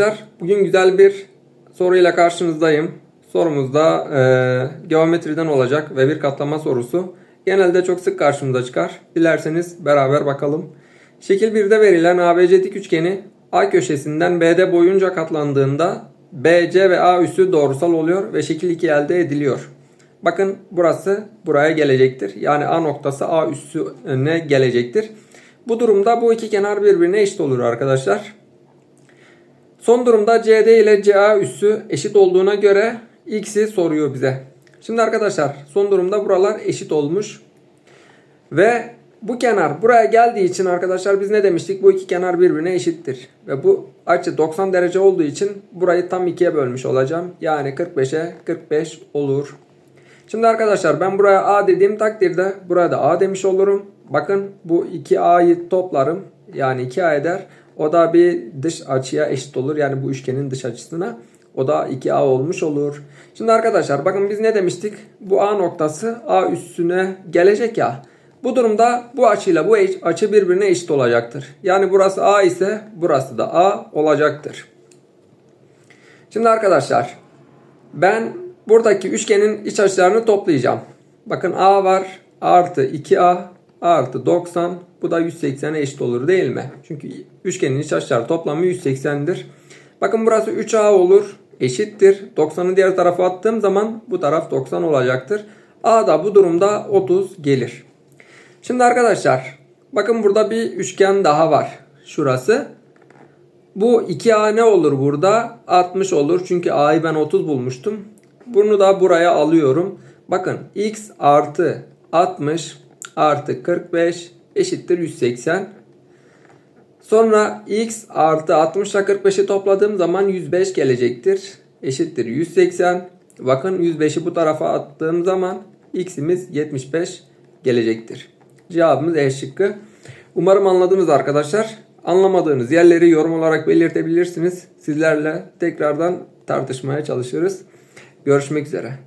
Arkadaşlar bugün güzel bir soruyla karşınızdayım. Sorumuz da e, geometriden olacak ve bir katlama sorusu. Genelde çok sık karşımıza çıkar. Dilerseniz beraber bakalım. Şekil 1'de verilen ABC dik üçgeni A köşesinden BD boyunca katlandığında BC ve A üssü doğrusal oluyor ve şekil 2 elde ediliyor. Bakın burası buraya gelecektir. Yani A noktası A üssüne gelecektir. Bu durumda bu iki kenar birbirine eşit olur arkadaşlar. Son durumda CD ile CA üssü eşit olduğuna göre X'i soruyor bize. Şimdi arkadaşlar son durumda buralar eşit olmuş. Ve bu kenar buraya geldiği için arkadaşlar biz ne demiştik? Bu iki kenar birbirine eşittir. Ve bu açı 90 derece olduğu için burayı tam ikiye bölmüş olacağım. Yani 45'e 45 olur. Şimdi arkadaşlar ben buraya A dediğim takdirde buraya da A demiş olurum. Bakın bu iki A'yı toplarım. Yani 2A eder. O da bir dış açıya eşit olur. Yani bu üçgenin dış açısına. O da 2A olmuş olur. Şimdi arkadaşlar bakın biz ne demiştik? Bu A noktası A üstüne gelecek ya. Bu durumda bu açıyla bu açı birbirine eşit olacaktır. Yani burası A ise burası da A olacaktır. Şimdi arkadaşlar ben buradaki üçgenin iç açılarını toplayacağım. Bakın A var artı 2A artı 90 bu da 180'e eşit olur değil mi? Çünkü üçgenin iç açıları toplamı 180'dir. Bakın burası 3A olur eşittir. 90'ı diğer tarafa attığım zaman bu taraf 90 olacaktır. A da bu durumda 30 gelir. Şimdi arkadaşlar bakın burada bir üçgen daha var. Şurası. Bu 2A ne olur burada? 60 olur. Çünkü A'yı ben 30 bulmuştum. Bunu da buraya alıyorum. Bakın x artı 60 artı 45 eşittir 180. Sonra x artı 60 ile 45'i topladığım zaman 105 gelecektir. Eşittir 180. Bakın 105'i bu tarafa attığım zaman x'imiz 75 gelecektir. Cevabımız E şıkkı. Umarım anladınız arkadaşlar. Anlamadığınız yerleri yorum olarak belirtebilirsiniz. Sizlerle tekrardan tartışmaya çalışırız. Görüşmek üzere.